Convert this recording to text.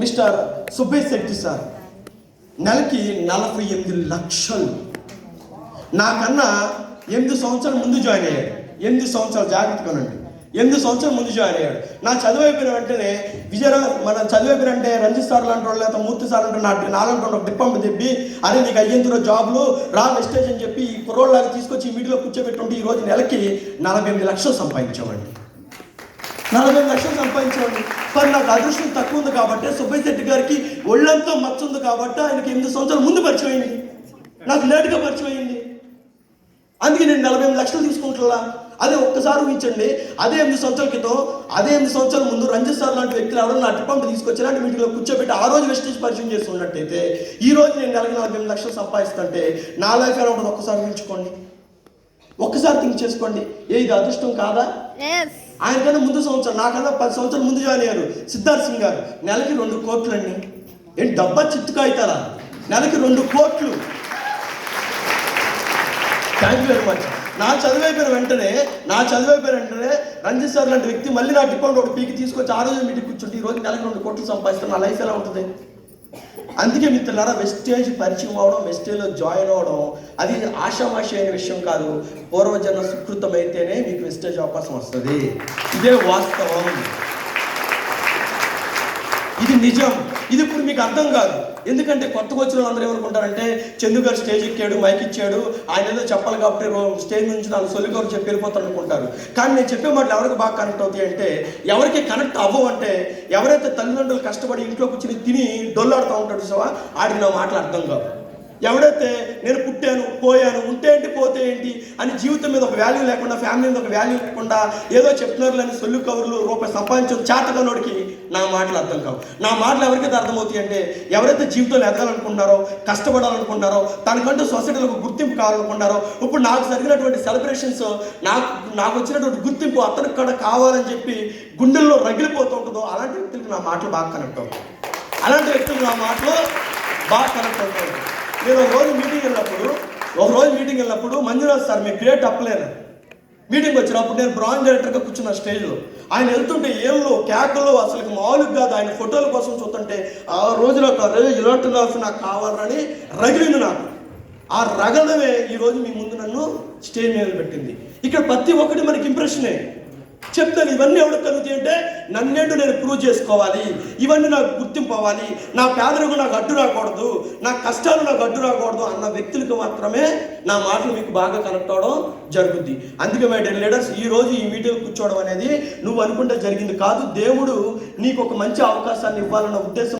Mister Subbaiah Shetty sir నెలకి నలభై ఎనిమిది లక్షలు. నాకన్నా ఎనిమిది సంవత్సరాల ముందు జాయిన్ అయ్యాడు. ఎనిమిది సంవత్సరాలు జాగ్రత్తగానండి ఎనిమిది సంవత్సరాల ముందు జాయిన్ అయ్యాడు. నా చదువు అయిపోయిన వెంటనే విజయరా మన చదువు అయిపోయిన అంటే రంజిత్ సార్ లాంటి వాళ్ళు లేదా మూర్తి సార్ అంటే నా నాలంటి ఒక డిప్పంప చెప్పి అరే నీకు అయ్యేందులో జాబ్లు రా వెస్టేజ్ అని చెప్పి ఈ కుర్రోళ్ళలాగా తీసుకొచ్చి ఈ మీడియాలో కూర్చోబెట్టుంటే ఈ రోజు నెలకి నలభై ఎనిమిది లక్షలు సంపాదించామండి. నలభై లక్షలు సంపాదించాడు కానీ నాకు అదృష్టం తక్కువ ఉంది కాబట్టి సుబ్బయ్య శెట్టి గారికి ఒళ్ళంతా మచ్చ ఉంది కాబట్టి ఆయనకి ఎనిమిది సంవత్సరాల ముందు పరిచయం అయింది. నాకు లేటుగా పరిచయం అయింది. అందుకే నేను నలభై ఎనిమిది లక్షలు తీసుకుంటున్నా. అదే ఒక్కసారి ఊహించండి. అదే ఎనిమిది సంవత్సరాల క్రితం అదే ఎనిమిది సంవత్సరాల ముందు రంజిత్ సార్ లాంటి వ్యక్తులు ఎవరో నా ట్రిప్ తీసుకొచ్చి ఇలాంటి మీటింగ్లో కూర్చోబెట్టి ఆ రోజు వెస్టేజ్ పరిచయం చేస్తున్నట్టయితే ఈ రోజు నేను నెలకి నలభై ఎనిమిది లక్షలు సంపాదిస్తుంటే నా లైఫ్ ఎలా ఉంటుంది ఒక్కసారి ఊహించుకోండి. ఒక్కసారి థింక్ చేసుకోండి. ఏ ఇది అదృష్టం కాదా? ఆయనకన్నా ఆయన కన్నా ముందు సంవత్సరం నాకన్నా పది సంవత్సరాలు ముందు జాయిన్ అయ్యారు సిద్ధార్థ్ సింగ్ గారు. నెలకి రెండు కోట్లు అండి ఏం డబ్బా చిత్తు నెలకి రెండు కోట్లు. థ్యాంక్ యూ వెరీ మచ్ నా చదువు వెంటనే నా చదువు వెంటనే రంజిత్ సార్ లాంటి వ్యక్తి మళ్ళీ నా డిపాండ్ ఒకటి పీకి తీసుకొచ్చి ఆ రోజు మీటింగ్ కూర్చుంటే ఈ రోజు నెలకి రెండు కోట్లు సంపాదిస్తాను నా లైఫ్ ఎలా ఉంటుంది? అందుకే మిత్రులారా వెస్టేజ్ పరిచయం అవడం వెస్టేజ్లో జాయిన్ అవడం అది ఆషామాషి అయిన విషయం కాదు. పూర్వజన్మ సుకృతం అయితేనే మీకు వెస్టేజ్ అవకాశం వస్తుంది. ఇదే వాస్తవం. ఇది నిజం. ఇది ఇప్పుడు మీకు అర్థం కాదు. ఎందుకంటే కొత్తగా వచ్చిన వాళ్ళందరూ ఏమనుకుంటారంటే చందు గారు స్టేజ్ ఎక్కాడు మైక్ ఇచ్చాడు ఆయన ఏదో చెప్పాలి కాబట్టి స్టేజ్ నుంచి నాకు సొల్లి గారు చెప్పి వెళ్ళిపోతారు అనుకుంటారు. కానీ నేను చెప్పే మాటలు ఎవరికి బాగా కనెక్ట్ అవుతాయి అంటే ఎవరికి కనెక్ట్ అవ్వవు అంటే ఎవరైతే తల్లిదండ్రులు కష్టపడి ఇంట్లో కూర్చుని తిని డొల్లాడుతూ ఉంటాడు సో ఆడికి నా మాటలు అర్థం కావు. ఎవడైతే నేను పుట్టాను పోయాను ఉంటే ఏంటి పోతే ఏంటి అని జీవితం మీద ఒక వాల్యూ లేకుండా ఫ్యామిలీ మీద ఒక వాల్యూ లేకుండా ఏదో చెప్తున్నారు అని సొల్లు కవర్లు రూపాయి సంపాదించడం చేతకనోడికి నా మాటలు అర్థం కావు. నా మాటలు ఎవరికైతే అర్థమవుతాయి అంటే ఎవరైతే జీవితంలో ఎదగాలనుకుంటున్నారో కష్టపడాలనుకుంటున్నారో తనకంటూ సొసైటీలో ఒక గుర్తింపు కావాలనుకుంటున్నారో ఇప్పుడు నాకు జరిగినటువంటి సెలబ్రేషన్స్ నాకు నాకు వచ్చినటువంటి గుర్తింపు అతనికి కూడా కావాలని చెప్పి గుండెల్లో రగిలిపోతూ ఉంటుందో అలాంటి వ్యక్తులకు నా మాటలు బాగా కనెక్ట్ అవుతాయి. అలాంటి వ్యక్తులు నా మాటలు బాగా కనెక్ట్ అవుతాయి. నేను ఒక రోజు మీటింగ్ వెళ్ళినప్పుడు ఒక రోజు మీటింగ్ వెళ్ళినప్పుడు మంజునాథ్ సార్ మీ గ్రేట్ అప్లేను మీటింగ్ వచ్చినప్పుడు నేను బ్రాంజ్ డైరెక్టర్గా కూర్చున్న స్టేజ్లో ఆయన వెళ్తుంటే ఏళ్ళు కేకలు అసలు మామూలుగా కాదు. ఆయన ఫోటోల కోసం చూస్తుంటే ఆ రోజులో ఒక రోజు ఇలాంటి లైఫ్ నాకు కావాలని రగిలింది నాకు. ఆ రగడమే ఈ రోజు మీ ముందు నన్ను స్టేజ్ మీద పెట్టింది. ఇక్కడ ప్రతి ఒక్కటి మనకి ఇంప్రెషనే చెప్తాను ఇవన్నీ ఎవడు కలుగుతాయి అంటే నన్నెండు నేను ప్రూవ్ చేసుకోవాలి. ఇవన్నీ నాకు గుర్తింపు అవ్వాలి నా పేదరికం నాకు అడ్డు రాకూడదు. నా కష్టాలు నాకు అడ్డు రాకూడదు అన్న వ్యక్తులకు మాత్రమే నా మాటలు మీకు బాగా కనెక్ట్ అవడం జరుగుద్ది. అందుకే మై డెన్ లీడర్స్ ఈ రోజు ఈ మీటింగ్ కూర్చోవడం అనేది నువ్వు అనుకుంటే జరిగింది కాదు. దేవుడు నీకు ఒక మంచి అవకాశాన్ని ఇవ్వాలన్న ఉద్దేశం